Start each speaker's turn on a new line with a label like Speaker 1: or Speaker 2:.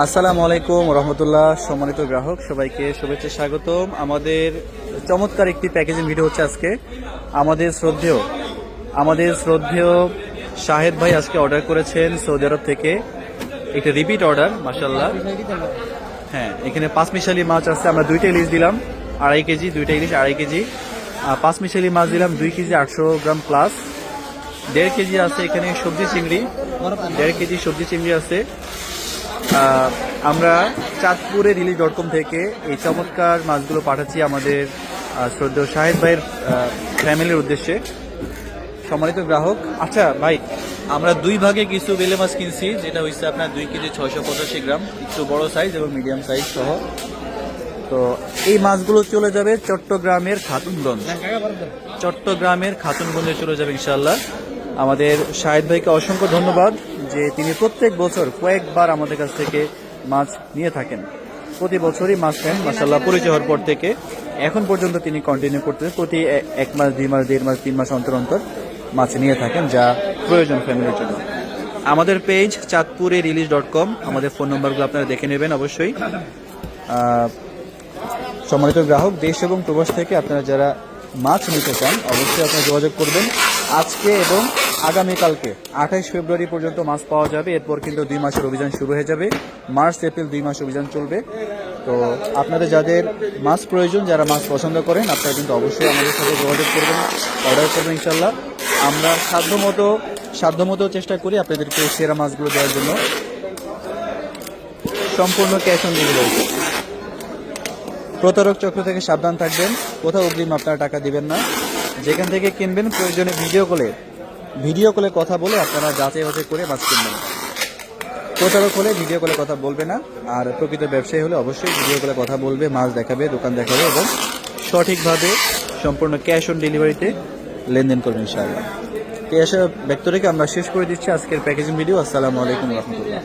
Speaker 1: আসসালামু আলাইকুম, রহমতুল্লাহ, সম্মানিত গ্রাহক, সবাইকে শুভেচ্ছা স্বাগতম। আমাদের চমৎকার একটি প্যাকেজিং ভিডিও হচ্ছে আজকে। আমাদের শ্রদ্ধেয় আমাদের শ্রদ্ধেয় শাহেদ ভাই আজকে অর্ডার করেছেন সৌদি আরব থেকে। একটা রিপিট অর্ডার মাসাল্লাহ হ্যাঁ এখানে পাঁচ মিশালি মাছ আছে, আমরা দুইটা ইলিশ দিলাম, আড়াই কেজি, দুইটা ইলিশ, আড়াই কেজি। পাঁচ মিশালি মাছ দিলাম, দুই কেজি, আটশো গ্রাম প্লাস দেড় কেজি আছে এখানে সবজি চিংড়ি, দেড় কেজি সবজি চিংড়ি আছে। আমরা চাঁদপুরে রিলি ডট কম থেকে এই চমৎকার মাছগুলো পাঠাচ্ছি আমাদের শ্রদ্ধেয় শাহেদ ভাইয়ের ফ্যামিলির উদ্দেশ্যে। সম্মানিত গ্রাহক আচ্ছা ভাই আমরা দুই ভাগে কিছু বেলে মাছ কিনছি যেটা হচ্ছে আপনার দুই কেজি ছয়শো পঁচাশি গ্রাম একটু বড় সাইজ এবং মিডিয়াম সাইজ সহ। তো এই মাছগুলো চলে যাবে চট্টগ্রামের খাতুনগঞ্জ। চট্টগ্রামের খাতুনগঞ্জে চলে যাবে ইনশাল্লাহ আমাদের শাহেদ ভাইকে অসংখ্য ধন্যবাদ যে তিনি প্রত্যেক বছর কয়েকবার আমাদের কাছ থেকে মাছ নিয়ে থাকেন। প্রতি বছরই মাছ নেন মাসাল্লাহ পরিচয় হওয়ার পর থেকে। এখন পর্যন্ত তিনি কন্টিনিউ করতে প্রতি এক মাস, দুই মাস, দেড় মাস, তিন মাস অন্তর অন্তর মাছ নিয়ে থাকেন, যা প্রয়োজন ফ্যামিলির জন্য। আমাদের পেজ চাঁদপুরে রিলিজ ডট কম আমাদের ফোন নম্বরগুলো আপনারা দেখে নেবেন অবশ্যই। সম্মানিত গ্রাহক, দেশ এবং প্রবাস থেকে আপনারা যারা মাছ নিতে চান, অবশ্যই আপনারা যোগাযোগ করবেন। আজকে এবং আগামীকালকে আঠাইশ ফেব্রুয়ারি পর্যন্ত মাছ পাওয়া যাবে। এরপর কিন্তু দুই মাসের অভিযান শুরু হয়ে যাবে। মার্চ, এপ্রিল দুই মাস অভিযান চলবে। তো আপনাদের যাদের মাছ প্রয়োজন, যারা মাছ পছন্দ করেন, আপনারা কিন্তু অবশ্যই আমাদের সাথে যোগাযোগ করবেন, অর্ডার করবেন ইনশাল্লাহ আমরা সাধ্যমতো সাধ্যমতো চেষ্টা করি আপনাদেরকে সেরা মাছগুলো দেওয়ার জন্য। সম্পূর্ণ ক্যাশ অন ডেলিভারি। প্রতারক চক্র থেকে সাবধান থাকবেন। কোথাও অগ্রিম আপনারা টাকা দিবেন না। যেখান থেকে কিনবেন প্রয়োজনে ভিডিও কলে ভিডিও কলে কথা বলে আপনারা যাচাই বাছাই করে মাছ কিনবেন প্রচারক হলে ভিডিও কলে কথা বলবে না, আর প্রকৃত ব্যবসায়ী হলে অবশ্যই ভিডিও কলে কথা বলবে মাছ দেখাবে, দোকান দেখাবে এবং সঠিকভাবে সম্পূর্ণ ক্যাশ অন ডেলিভারিতে লেনদেন করবে ইনশাআল্লাহ। এই আশা ব্যক্ত আমরা শেষ করে দিচ্ছি আজকের প্যাকেজিং ভিডিও। আসসালামু আলাইকুম রহমতুল্লাহ।